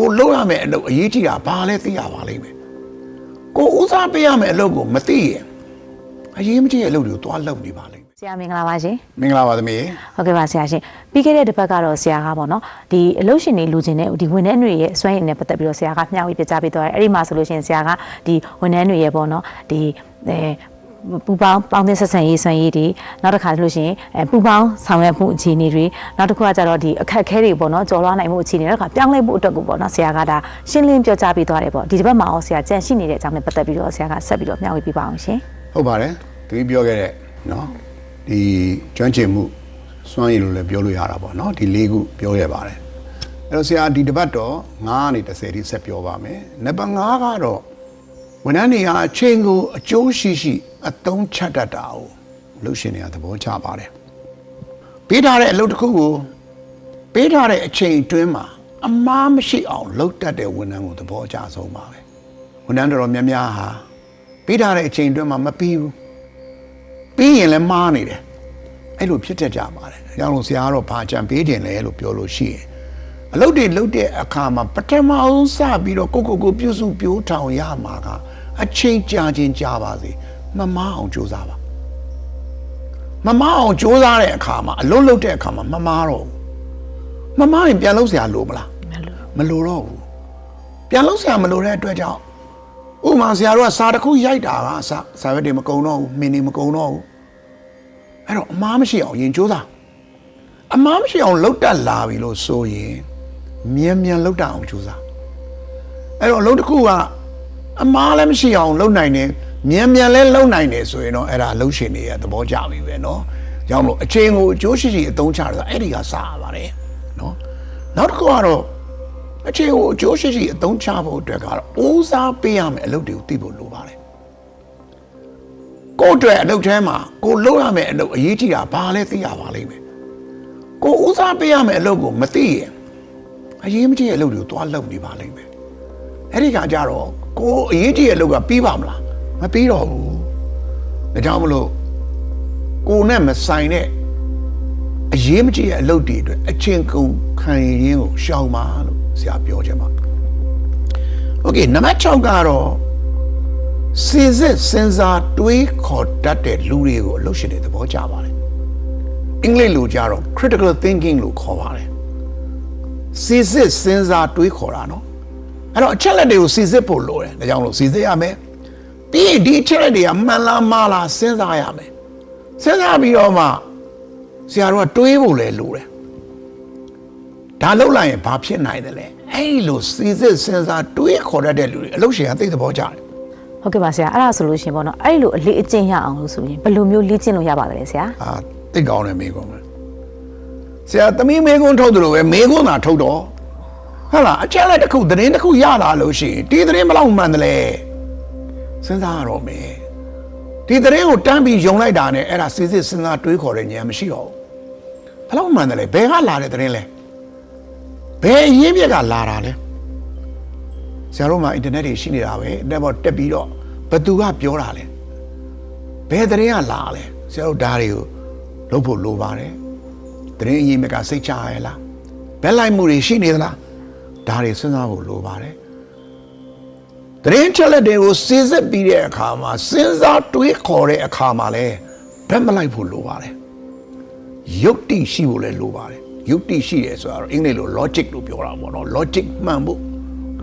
ကိုလုံးရမယ်အလုပ်အရေးကြီးတာဘာလဲသိရပါလိမ့်မယ်ကိုဦးစားပေးရမယ်အလုပ်ကိုမသိရင်အရေးမကြီးတဲ့အလုပ်တွေကိုသွားလုပ်နေပါလိမ့်မယ်ဆရာမင်္ဂလာပါရှင်မင်္ဂလာပါသမီးဟုတ်ကဲ့ပါဆရာရှင်ပြီးခဲ့တဲ့တစ်ပတ်ကတော့ဆရာကပေါ့နော်ဒီအလုပ်ရှင်တွေလူချင်းတဲ့ဒီဝန်ထမ်းတွေရဲ့အစွမ်းရည်နဲ့ပတ်သက်ပြီးတော့ဆရာကမျှဝေပြကြပေးသွားတယ်အဲ့ဒီမှာဆိုလို့ရှိရင်ဆရာကဒီဝန်ထမ်းတွေရဲ့ပေါ့နော်ဒီအဲ ပူပေါင်းပေါင်းသင်းဆက်ဆံရေးစွမ်းရည်တွေနောက်တစ်ခါဆိုလို့ရှိရင်အဲပူပေါင်းဆောင်ရွက်မှုအခြေအနေတွေနောက်တစ်ခုကကြတော့ဒီအခက်အခဲတွေပေါ့နော်ကြော်လွှားနိုင်မှုအခြေအနေနောက်တစ်ခါပြောင်းလဲမှုအတွက်ကိုပေါ့နော်ဆရာကဒါရှင်းလင်းပြောကြားပေးသွားတယ်ပေါ့ဒီတစ်ပတ်မှာရောဆရာကြံရှိနေတဲ့အကြောင်းနဲ့ပတ်သက်ပြီးတော့ဆရာကဆက်ပြီးတော့မျှဝေပြပါအောင်ရှင်ဟုတ်ပါတယ်သူကြီးပြောခဲ့တဲ့နော်ဒီကျွမ်းကျင်မှုစွမ်းရည်လို့လည်းပြောလို့ရတာပေါ့နော်ဒီလေးခုပြောရပါတယ်အဲ့တော့ဆရာဒီတစ်ပတ်တော့9ကနေ10ထိဆက်ပြောပါမယ်နံပါတ်5ကတော့ဝန်ထမ်းတွေဟာအချိန်ကိုအကျိုးရှိရှိ အသုံးချတတ်တာကိုလူရှင်တွေကသဘောကျပါတယ်ပေးထားတဲ့အလုပ်တစ်ခုကိုပေးထားတဲ့အချိန်အတွင်းမှာအမားမရှိအောင်လုပ်တတ်တဲ့ဝန်ထမ်းကိုသဘောကျဆုံးပါပဲဝန်ထမ်းတော်တော်များများဟာပေးထားတဲ့အချိန်အတွင်းမှာမပြီးဘူးပြီးရင်လည်းမှားနေတယ်အဲ့လိုဖြစ်တတ်ကြပါတယ်။ဒါကြောင့်လို့ဆရာကတော့ဘာကြံပေးတင်လဲလို့ပြောလို့ရှိရင်အလုပ်တွေလုပ်တဲ့အခါမှာပထမအောင်စပြီးတော့ကိုကိုကိုပြုစုပြိုးထောင်ရမှာကအချိန်ကြာချင်းကြာပါစေ မမအောင်ကြိုးစားပါမမအောင်ကြိုးစားတဲ့အခါမှာအလုပ်လုပ်တဲ့အခါမှာမမတော့ဘူးမမရင်ပြန်လုပ်စရာလိုမလားမလိုတော့ဘူးပြန်လုပ်စရာမလိုတဲ့အတွက်ကြောင့်ဥပမာဆရာတို့ကစာတစ်ခုရိုက်တာကစာစာရွက်တွေမကုံတော့ဘူးမင်းတွေမကုံတော့ဘူးအဲ့တော့အမားမရှိအောင်ရင်ကြိုးစားအမားမရှိအောင်လှုပ်တက်လာပြီလို့ဆိုရင်မြန်မြန်လှုပ်တက်အောင်ကြိုးစားအဲ့တော့အလုပ်တစ်ခုကအမားလည်းမရှိအောင်လှုပ်နိုင်တယ် မြန်မြန်လည်းလှုပ်နိုင်တယ်ဆိုရင်တော့အဲ့ဒါအလုပ်ရှင်တွေရဲ့သဘောကျပြီပဲเนาะကြောင့်မလို့အချိန်ကိုအကျိုးရှိရှိအသုံးချတာအဲ့ဒီကစားရပါတယ်เนาะနောက်တစ်ခုကတော့ အချင်းကိုအကျိုးရှိရှိအသုံးချဖို့အတွက်ကတော့ဦးစားပေးရမယ်အလုပ်တွေကိုသိဖို့လိုပါတယ်ကိုယ့်အတွက်အလုပ်ထဲမှာကိုလုပ်ရမယ်အလုပ်အရေးကြီးတာဘာလဲသိရပါလိမ့်မယ်ကိုဦးစားပေးရမယ်အလုပ်ကိုမသိရင်အရေးမကြီးတဲ့အလုပ်တွေကိုသွားလုပ်နေပါလိမ့်မယ်အဲ့ဒီကကြတော့ကိုအရေးကြီးတဲ့အလုပ်ကပြီးပါမလား မပြီးတော့ဘူးဒါကြောင့်မလို့ကိုနဲ့မဆိုင်တဲ့အရေးမကြီးတဲ့အလုပ်တွေအတွက်အချင်းကုန်ခံရင်းကိုရှောင်ပါလို့ဆရာပြောချင်ပါโอเคနံပါတ်6ကတော့စီစစ်စဉ်းစားတွေးခေါ်တတ်တဲ့လူတွေကိုအလုပ်ရှင်တွေသဘောကျပါတယ်အင်္ဂလိပ်လိုကြတော့ critical thinking လို့ခေါ်ပါတယ်စီစစ်စဉ်းစားတွေးခေါ်တာနော်အဲ့တော့အချက်လက်တွေကိုစီစစ်ဖို့လိုတယ်ဒါကြောင့်လို့စီစစ်ရမယ် ပြီးရင်ဒီအချက်လက်တွေကမှန်လားမှားလားစဉ်းစားရမယ်စဉ်းစားပြီးတော့မှဆရာတို့ကတွေးဖို့လဲလိုတယ်ဒါလောက်လိုက်ရင်ဘာဖြစ်နိုင်တယ်လဲအဲ့ဒီလိုစီစစ်စဉ်းစားတွေးခေါ်တတ်တဲ့လူတွေအလုပ်ရှင်ကသိတဲ့ဘောကြတယ်ဟုတ်ကဲ့ပါဆရာအဲ့ဒါဆိုလို့ရှိရင်ပေါ့နော်အဲ့လိုအလေးအကျင့်ရအောင်လို့ဆိုရင်ဘယ်လိုမျိုးလေ့ကျင့်လို့ရပါသလဲဆရာအာသိကောင်းတယ်မေကွန်းပဲဆရာသမီးမေကွန်းထုတ်တယ်လို့ပဲမေကွန်းသာထုတ်တော့ဟုတ်လားအချက်လက်တစ်ခုသတင်းတစ်ခုရလာလို့ရှိရင်ဒီသတင်းဘယ်လောက်မှန်တယ်လဲ စဉ်းစားရတော့မယ်ဒီသတင်းကိုတန်းပြီးယုံလိုက်တာနဲ့အဲ့ဒါစီစစ်စဉ်းစားတွေးခေါ်တဲ့ဉာဏ်မရှိတော့ဘူးဘယ်လောက်မှန်တယ်လဲဘယ်ကလာတဲ့သတင်းလဲဘယ်အရင်းမြစ်ကလာတာလဲဆရာတို့မှာအင်တာနက်တွေရှိနေတာပဲအတက်ပေါ်တက်ပြီးတော့ဘသူကပြောတာလဲဘယ်သတင်းကလာလဲဆရာတို့ဓာတ်တွေကိုလုပ်ဖို့လိုပါတယ်သတင်းအရင်မြက်ကစိတ်ချရလားဘက်လိုက်မှုတွေရှိနေသလားဓာတ်တွေစဉ်းစားဖို့လိုပါတယ် သတင်းချက်လက်တွေကိုစစ်စစ်ပြီးတဲ့အခါမှာစဉ်းစားတွေးခေါ်တဲ့အခါမှာလဲဘက်မလိုက်ဖို့လိုပါတယ်ယုတ်တိရှိဖို့လဲလိုပါတယ်ယုတ်တိရှိတယ်ဆိုတော့အင်္ဂလိပ်လို logic လို့ပြောတာပေါ့နော် logic မှန်ဖို့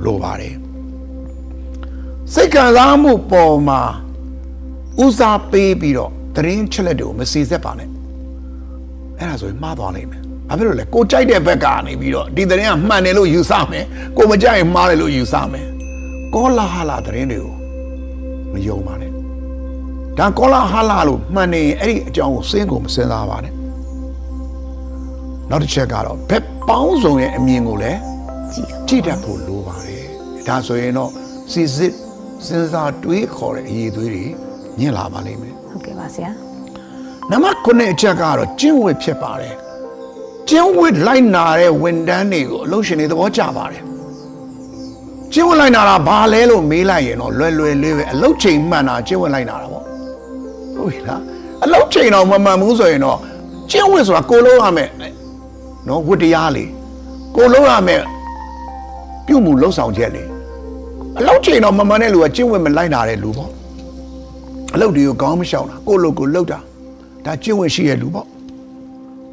လိုပါတယ်စိတ်ခံစားမှုပေါ်မှာဦးစားပေးပြီးတော့သတင်းချက်လက်တွေကိုမစီဆက်ပါနဲ့အဲ့ဒါဆိုရင်မှားသွားလိမ့်မယ်ဘာဖြစ်လို့လဲကိုကြိုက်တဲ့ဘက်ကနေပြီးတော့ဒီသတင်းကမှန်တယ်လို့ယူဆမယ်ကိုမကြိုက်ရင်မှားတယ်လို့ယူဆမယ် ကောလာဟာလာသတင်းတွေကိုမယုံပါနဲ့ဒါကောလာဟာလာလို့မှန်နေရင်အဲ့ဒီအကြောင်းကိုစဉ်းကိုမစဉ်းစားပါနဲ့နောက်တစ်ချက်ကတော့ဘက်ပေါင်းစုံရဲ့အမြင်ကိုလည်းကြည့်ကြည့်တတ်ဖို့လိုပါတယ်ဒါဆိုရင်တော့စီစစ်စဉ်းစားတွေးခေါ်တဲ့အရေးသွေးတွေညင်လာပါလိမ့်မယ်ဟုတ်ကဲ့ပါဆရာနံပါတ်9အချက်ကတော့ကျင့်ဝတ်ဖြစ်ပါတယ်ကျင့်ဝတ်လိုက်နာတဲ့ဝန်တန်းတွေကိုအလုပ်ရှင်တွေသဘောကျပါတယ် ကျင့်ဝတ်လိုက်နာတာဘာလဲလို့မေးလိုက်ရင်တော့လွယ်လွယ်လေးပဲအလုပ်ချိန်မှန်တာကျင့်ဝတ်လိုက်နာတာပေါ့ဟုတ်ပြီလားအလုပ်ချိန်တော့မမှန်ဘူးဆိုရင်တော့ကျင့်ဝတ်ဆိုတာကိုလုံးရမယ်နော်ဝတ်တရားလေကိုလုံးရမယ်ပြုမှုလှုပ်ဆောင်ချက်လေအလောက်ချိန်တော့မမှန်တဲ့လူကကျင့်ဝတ်မလိုက်တာတဲ့လူပေါ့အလုပ်တွေကိုကောင်းမရှောင်တာကိုယ့်လုပ်ကိုလှုပ်တာဒါကျင့်ဝတ်ရှိရဲ့လူပေါ့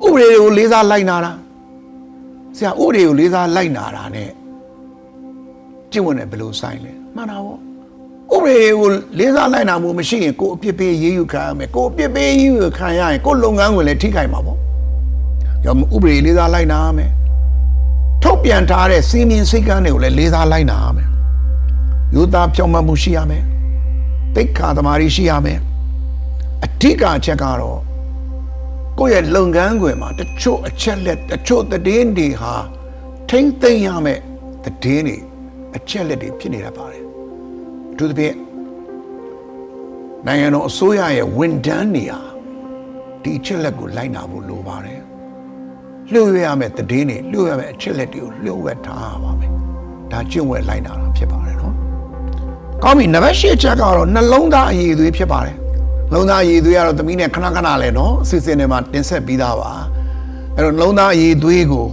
ဥပဒေတွေကိုလေးစားလိုက်နာတာဆရာဥပဒေကိုလေးစားလိုက်နာတာ ਨੇ ကျင့်ဝတ်နဲ့ဘယ်လိုဆိုင်လဲမှန်တာပေါ့ဥပဒေကိုလေးစားလိုက်နာမှုမရှိရင်ကိုယ်အပြစ်ပေးရေးယူခံရမယ်ကိုယ်အပြစ်ပေးရေးယူခံရရင်ကိုယ်လုပ်ငန်းဝင်လည်းထိခိုက်မှာပေါ့ရောဥပဒေလေးစားလိုက်နာရမယ်ထုတ်ပြန်ထားတဲ့စီမင်းစိတ်ကမ်းတွေကိုလည်းလေးစားလိုက်နာရမယ်။ယူသားဖြောင့်မတ်မှုရှိရမယ်။တိတ်ခါသမားရှိရမယ်။အဓိကအချက်ကတော့ကိုယ့်ရဲ့လုပ်ငန်းခွင်မှာတချို့အချက်လက်တချို့သတင်းတွေဟာထိမ့်သိမ့်ရမယ်သတင်းတွေ အချက်လက်တွေဖြစ်နေတတ်ပါတယ်။အထူးသဖြင့်နိုင်ငံတော်အစိုးရရဲ့ဝန်ထမ်းတွေဟာဒီအချက်လက်ကိုလိုက်နာဖို့လိုပါတယ်။လှုပ်ရရမယ်တည်င်းတွေလှုပ်ရမယ်အချက်လက်တွေကိုလှုပ်ဝက်ထားရပါမယ်ဒါကျင့်ဝတ်လိုက်နာတာဖြစ်ပါတယ်နော်ကောင်းပြီနံပါတ်၈ချက်ကတော့နှလုံးသားအရည်အသွေးဖြစ်ပါတယ်နှလုံးသားအရည်အသွေးကတော့သမီးနဲ့ခဏခဏလဲနော်အစီအစဉ်တွေမှာတင်ဆက်ပြီးသားပါအဲ့တော့နှလုံးသားအရည်အသွေးကို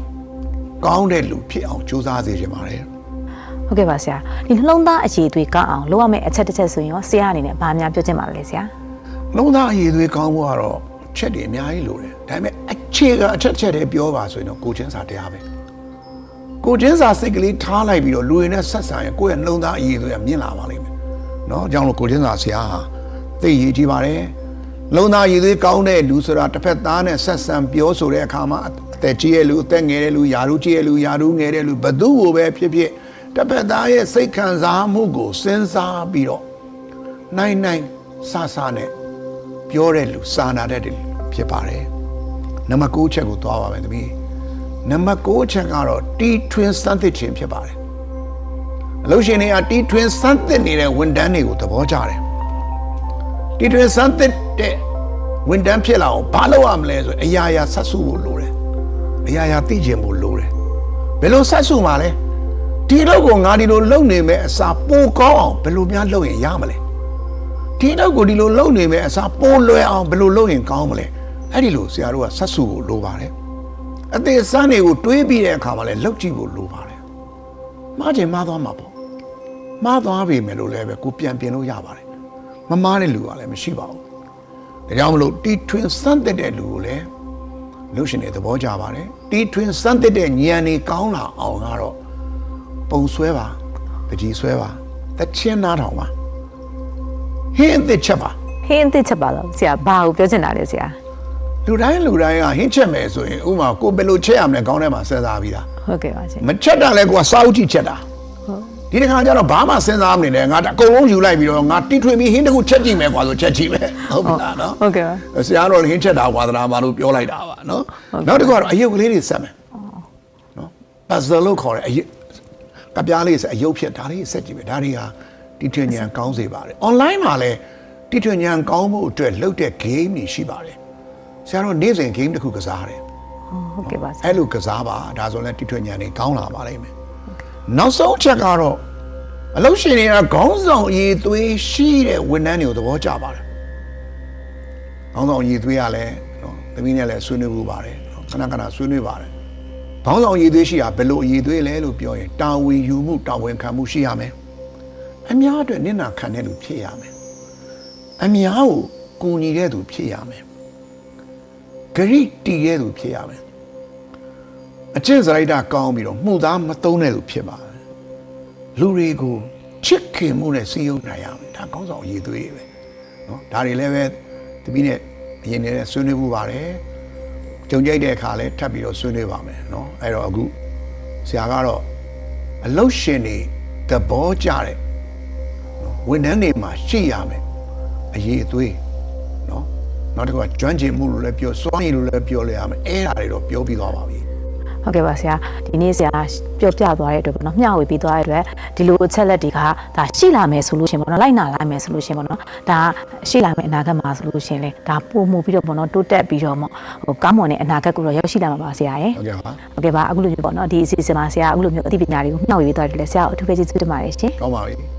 ကောင်းတဲ့လူဖြစ်အောင်ကြိုးစားစေချင်ပါတယ် ဟုတ်ကဲ့ပါဆရာဒီနှလုံးသားအခြေအသွေးကောင်းအောင်လုပ်ရမယ့်အချက်တစ်ချက်ဆိုရင်ရောဆရာအနေနဲ့ဗာများပြောချင်ပါလဲဆရာနှလုံးသားအရည်အသွေးကောင်းဖို့ကတော့ချက်တွေအများကြီးလိုတယ်ဒါပေမဲ့အခြေကအချက်ချက်တည်းပြောပါဆိုရင်တော့ကိုချင်းစာတရားပဲကိုချင်းစာစိတ်ကလေးထားလိုက်ပြီးတော့လူတွေနဲ့ဆက်ဆံရင်ကိုယ့်ရဲ့နှလုံးသားအရေးတွေကမြင့်လာပါလိမ့်မယ်။နော်။အကြောင်းလို့ကိုချင်းစာဆရာဟာသိရည်ကြီးပါတယ်။လုံးသားအရေးတွေကောင်းတဲ့လူဆိုတာတစ်ဖက်သားနဲ့ဆက်ဆံပြောဆိုတဲ့အခါမှာအသက်ကြီးရဲ့လူအသက်ငယ်တဲ့လူယာရုကြီးရဲ့လူယာရုငယ်တဲ့လူဘသူ့ကိုပဲဖြစ်ဖြစ် တစ်ဖက်သားရဲ့စိတ်ခံစားမှုကိုစဉ်းစားပြီးတော့နိုင်နိုင်ဆဆနဲ့ပြောတဲ့လူစာနာတဲ့လူဖြစ်ပါတယ်။နံပါတ်9ချက်ကိုသွားပါမယ်သမီး။နံပါတ်9ချက်ကတော့တီထွင်စမ်းသစ်ခြင်းဖြစ်ပါတယ်အလို့ရှင်တွေကတီထွင်စမ်းသစ်နေတဲ့ဝန်တန်းတွေကိုသဘောကျတယ်တီထွင်စမ်းသစ်တဲ့ဝန်တန်းဖြစ်လာအောင်ဘာလုပ်ရမလဲဆိုရင်အရာရာဆက်စုဖို့လိုတယ်အရာရာသိကျင်ဖို့လိုတယ်ဘယ်လိုဆက်စုမှာလဲ ဒီလောက်ကိုငါဒီလိုလုပ်နေမယ်အစားပိုကောင်းအောင်ဘယ်လိုများလုပ်ရင်ရမလဲဒီလောက်ကိုဒီလိုလုပ်နေမယ်အစားပိုလွယ်အောင်ဘယ်လိုလုပ်ရင်ကောင်းမလဲအဲ့ဒီလိုဆရာတို့ကဆက်စုဖို့လိုပါတယ်အသေးစမ်းတွေကိုတွေးပြီးတဲ့အခါမှာလည်းလောက်ကြည့်ဖို့လိုပါတယ်။မှားချင်မှားသွားမှာပေါ့။မှားသွားပြီမယ်လို့လည်းပဲကိုပြန်ပြင်လို့ရပါတယ်။မမှားတဲ့လူကလည်းမရှိပါဘူး။ဒါကြောင့်မလို့တီထွင်စမ်းတဲ့တဲ့လူကိုလည်းလို့ရှင်တဲ့သဘောကြပါတယ်။တီထွင်စမ်းတဲ့တဲ့ဉာဏ်တွေကောင်းလာအောင်ကတော့ ပုံဆွဲပါပကြီးဆွဲပါတချင်းနားထောင်ပါဟင်းအသစ်ချက်ပါဟင်းအသစ်ချက်ပါတော့ဆရာဘာကိုပြောချင်တာလဲဆရာလူတိုင်းလူတိုင်းကဟင်းချက်မယ်ဆိုရင်ဥပမာကိုဘယ်လိုချက်ရမလဲကောင်းထဲမှာစဉ်းစားပြီးသားဟုတ်ကဲ့ပါရှင်မချက်တာလဲကိုကစားဦးကြည့်ချက်တာဒီတစ်ခါကျတော့ဘာမှစဉ်းစားမနေနဲ့ငါအကုန်လုံးယူလိုက်ပြီးတော့ငါတိထွေပြီးဟင်းတစ်ခုချက်ကြည့်မယ်ကွာဆိုချက်ကြည့်မယ်ဟုတ်ပြီလားနော်ဟုတ်ကဲ့ပါဆရာတော်ဟင်းချက်တာဝါသနာမလို့ပြောလိုက်တာပါနော်နောက်တစ်ခါတော့အယုတ်ကလေးတွေဆက်မယ်နော်ပတ်ဇယ်လို့ခေါ်တယ်အယုတ် ကပြားလေးဆက်အယုတ်ဖြစ်ဒါလေးဆက်ကြည့်မယ်ဒါတွေဟာတိထွေဉာဏ်ကောင်းစေပါတယ် online မှာလည်းတိထွေဉာဏ်ကောင်းဖို့အတွက်လုပ်တဲ့ game တွေရှိပါတယ်ဆရာတော်နေ့စဉ် game တစ်ခုကစားတယ်ဟုတ်ကဲ့ပါဆရာအဲ့လိုကစားပါဒါဆိုလည်းတိထွေဉာဏ်တွေကောင်းလာပါလိမ့်မယ်နောက်ဆုံးချက်ကတော့အလုပ်ရှင်တွေကခေါင်းဆောင်အရေးသွေးရှိတဲ့ဝန်ထမ်းတွေကိုသဘောကျပါတယ်ခေါင်းဆောင်အရေးသွေးရလဲနော်သမီးနဲ့လည်းဆွေးနွေးဖို့ပါတယ်နော်ခဏခဏဆွေးနွေးပါတယ် ခေါင်းဆောင်အရေးသွေးရှိတာဘယ်လိုအရေးသွေးလဲလို့ပြောရင်တာဝန်ယူမှုတာဝန်ခံမှုရှိရမယ်အများအတွက်နင့်နာခံတဲ့လူဖြစ်ရမယ်အများကိုကူညီတဲ့သူဖြစ်ရမယ်ဂရိတီတဲ့သူဖြစ်ရမယ် အကျင့်စရိုက်တာကောင်းပြီးတော့မှုသားမသုံးတဲ့လူဖြစ်ပါတယ်လူတွေကိုချစ်ခင်မှုနဲ့စီယုံနိုင်ရမယ်ဒါကောင်းဆောင်အရေးသွေးတွေပဲเนาะဒါတွေလည်းပဲတပီးနဲ့အရင်နဲ့ဆွေးနွေးမှုပါတယ် ကြုံကြိုက်တဲ့အခါလဲထပ်ပြီးတော့ဆွေးနွေးပါမယ်เนาะအဲ့တော့အခုဆရာကတော့အလုတ်ရှင်တွေသဘောကျတဲ့เนาะဝန်ထမ်းတွေမှာရှိရမယ်အရေးသွေးเนาะနောက်တစ်ခုကကျွမ်းကျင်မှုလို့လည်းပြောစွမ်းရည်လို့လည်းပြောလဲရမယ်အဲ့ဒါတွေတော့ပြောပြီးသွားပါပြီ ြီ ဟုတ်ကဲ့ပါဆရာဒီနေ့ဆရာပြောပြသွားတဲ့အတွက်ပေါ့နော်မျှဝေပေးသွားတဲ့အတွက်ဒီလိုအချက်လက်တွေကဒါရှိလာမယ်ဆိုလို့ရှရင်ပေါ့နော်လိုက်နာလာမယ်ဆိုလို့ရှရင်ပေါ့နော်ဒါရှိလာမယ်အနာဂတ်မှာဆိုလို့ရှရင်လေဒါပို့မှုပြီးတော့ပေါ့နော်တိုးတက်ပြီးတော့ပေါ့ဟိုကောင်းမွန်တဲ့အနာဂတ်ကိုတော့ရောက်ရှိလာမှာပါဆရာရဲ့ဟုတ်ကဲ့ပါဟုတ်ကဲ့ပါအခုလိုမျိုးပေါ့နော်ဒီအစီအစဉ်မှာဆရာအခုလိုမျိုးအသိပညာတွေကိုမျှဝေပေးသွားတယ်လေဆရာအထူးပဲကျေးဇူးတင်ပါတယ်ရှင်ကောင်းပါပြီ